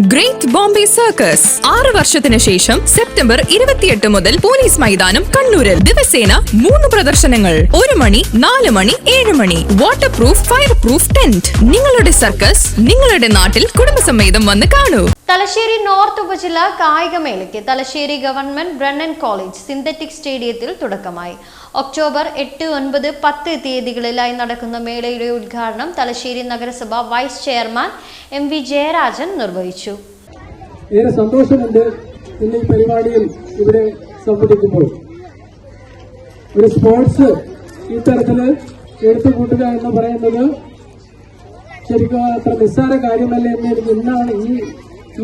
Great Bombay circus ആറ് വർഷത്തിന് ശേഷം സെപ്റ്റംബർ ഇരുപത്തിയെട്ട് മുതൽ പോലീസ് മൈതാനം കണ്ണൂരിൽ ദിവസേന മൂന്ന് പ്രദർശനങ്ങൾ. ഒരു മണി നാല് മണി ഏഴ് മണി. Water proof fire proof tent നിങ്ങളുടെ സർക്കസ് നിങ്ങളുടെ നാട്ടിൽ കുടുംബസമേതം വന്ന് കാണൂ. തലശ്ശേരി നോർത്ത് ഉപജില്ല കായികമേളയ്ക്ക് Thalassery government Brennen college synthetic സ്റ്റേഡിയത്തിൽ തുടക്കമായി. ഒക്ടോബർ എട്ട് ഒൻപത് പത്ത് തീയതികളിലായി നടക്കുന്ന മേളയുടെ ഉദ്ഘാടനം തലശ്ശേരി നഗരസഭ vice chairman M V Jayarajan നിർവഹിച്ചു. ഏറെ സന്തോഷമുണ്ട് ഇന്ന് ഈ പരിപാടിയിൽ ഇവിടെ ഒരു സ്പോർട്സ് ഈ എടുത്തുകൂട്ടുക എടുത്തു എന്ന് പറയുന്നത് ശരിക്കും അത്ര നിസ്സാര കാര്യമല്ല എന്ന് എനിക്ക് ഇന്നാണ് ഈ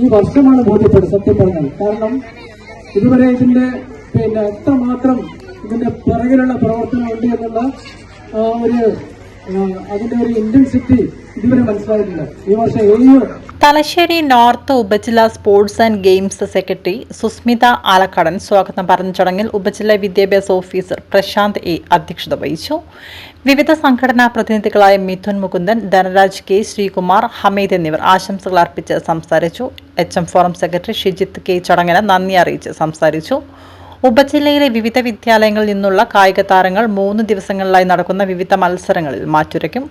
ഈ വർഷമാണ് ബോധ്യപ്പെട്ടത് സത്യം പറഞ്ഞാൽ. കാരണം ഇതുവരെ ഇതിന്റെ പിന്നെ എത്രമാത്രം ഇതിന്റെ പിറകിലുള്ള പ്രവർത്തനം ഉണ്ട് എന്നുള്ള ഒരു അതിന്റെ ഒരു ഇന്റൻസിറ്റി ഇതുവരെ മനസ്സിലായിട്ടില്ല. ഈ വർഷം ഏഴ് തലശ്ശേരി നോർത്ത് ഉപജില്ലാ sports and games secretary Susmitha Alakkadan സ്വാഗതം പറഞ്ഞ ചടങ്ങിൽ ഉപജില്ലാ വിദ്യാഭ്യാസ ഓഫീസർ പ്രശാന്ത് എ അധ്യക്ഷത വഹിച്ചു. വിവിധ സംഘടനാ പ്രതിനിധികളായ മിഥുൻ മുകുന്ദൻ ധനരാജ് കെ ശ്രീകുമാർ ഹമീദ് എന്നിവർ ആശംസകൾ അർപ്പിച്ച് സംസാരിച്ചു. H M forum secretary Shijith K ചടങ്ങിന് നന്ദി അറിയിച്ച് സംസാരിച്ചു. ഉപജില്ലയിലെ വിവിധ വിദ്യാലയങ്ങളിൽ നിന്നുള്ള കായിക താരങ്ങൾ മൂന്ന് ദിവസങ്ങളിലായി നടക്കുന്ന വിവിധ മത്സരങ്ങളിൽ മാറ്റുരയ്ക്കും.